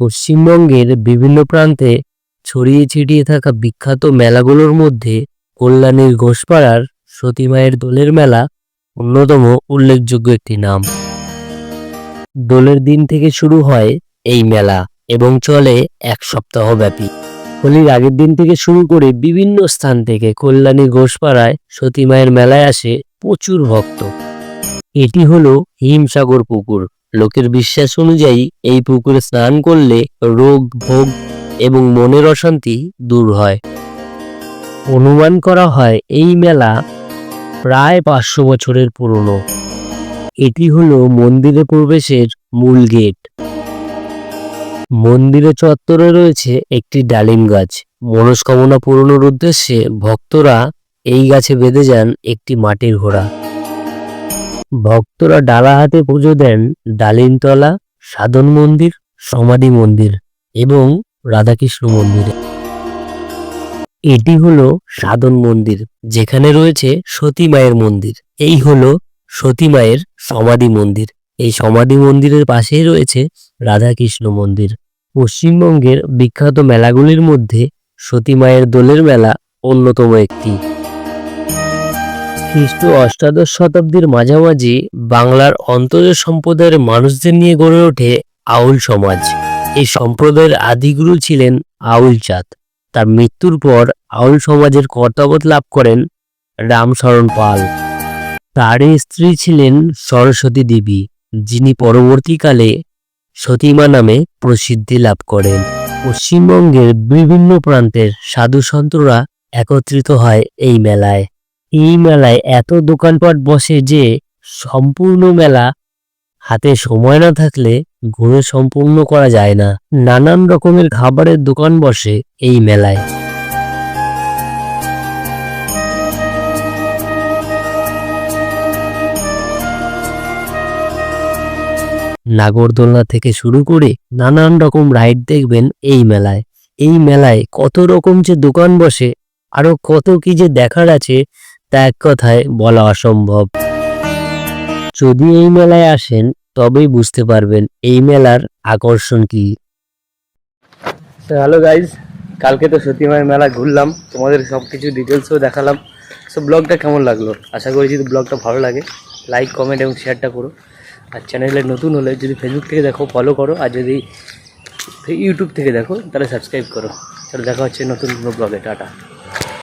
পশ্চিমবঙ্গের বিভিন্ন প্রান্তে ছড়িয়ে ছিটিয়ে থাকা বিখ্যাত মেলাগুলোর মধ্যে কল্যাণীর ঘোষপাড়ার সতী মায়ের দোলের মেলা অন্যতম উল্লেখযোগ্য একটি নাম। দোলের দিন থেকে শুরু হয় এই মেলা এবং চলে এক সপ্তাহ ব্যাপী হোলির আগের দিন থেকে শুরু করে বিভিন্ন স্থান থেকে কল্যাণী ঘোষপাড়ায় সতী মায়ের মেলায় আসে প্রচুর ভক্ত। এটি হলো হিমসাগর পুকুর। লোকের বিশ্বাস অনুযায়ী এই পুকুরে স্নান করলে রোগ, ভোগ এবং মনের অশান্তি দূর হয়। অনুমান করা হয় এই মেলা প্রায় পাঁচশো বছরের পুরনো। এটি হলো মন্দিরে প্রবেশের মূল গেট। মন্দিরের চত্বরে রয়েছে একটি ডালিম গাছ। মনস্কামনা পূরণের উদ্দেশ্যে ভক্তরা এই গাছে বেঁধে যান একটি মাটির ঘোড়া। ভক্তরা ডালা হাতে পুজো দেন ডালিমতলা, সাধন মন্দির, সমাধি মন্দির এবং রাধাকৃষ্ণ মন্দিরে। এটি হলো সাধন মন্দির, যেখানে রয়েছে সতী মায়ের মন্দির। এই হলো সতী মায়ের সমাধি মন্দির। এই সমাধি মন্দিরের পাশেই রয়েছে রাধাকৃষ্ণ মন্দির। পশ্চিমবঙ্গের বিখ্যাত মেলাগুলির মধ্যে সতী মায়ের দোলের মেলা অন্যতম একটি। খ্রিস্ট অষ্টাদশ শতাব্দীর মাঝামাঝি বাংলার অন্তর্য সম্প্রদায়ের মানুষদের নিয়ে গড়ে ওঠে আউল সমাজ। এই সম্প্রদায়ের আদিগুরু ছিলেন আউল চাঁদ তার মৃত্যুর পর আউল সমাজের কর্তাবত লাভ করেন রামশরণ পাল। তার স্ত্রী ছিলেন সরস্বতী দেবী, যিনি পরবর্তীকালে সতীমা নামে প্রসিদ্ধি লাভ করেন। পশ্চিমবঙ্গের বিভিন্ন প্রান্তের সাধু সন্তরা একত্রিত হয় এই মেলায়। এই মেলায় এত দোকানপাট বসে যে সম্পূর্ণ মেলা, হাতে সময় না থাকলে ঘুরে সম্পূর্ণ করা যায় না। নানান রকমের খাবারের দোকান বসে এই মেলায়। নাগরদোলনা থেকে শুরু করে নানান রকম রাইড দেখবেন এই মেলায়। এই মেলায় কত রকম যে দোকান বসে, আরও কত কি যে দেখার আছে তা এক কথায় বলা অসম্ভব। যদি এই মেলায় আসেন, তবেই বুঝতে পারবেন এই মেলার আকর্ষণ কি। হ্যালো গাইজ কালকে তো সতীমায়ের মেলা ঘুরলাম, তোমাদের সব কিছু ডিটেলসও দেখালাম। সো ব্লগটা কেমন লাগল? আশা করি যদি ব্লগটা ভালো লাগে লাইক কমেন্ট এবং শেয়ারটা করো। আর চ্যানেলে নতুন হলে যদি ফেসবুক থেকে দেখো ফলো করো। আর যদি ইউটিউব থেকে দেখো, তাহলে সাবস্ক্রাইব করো। চলো দেখা হচ্ছে নতুন কোনো ব্লগে টাটা।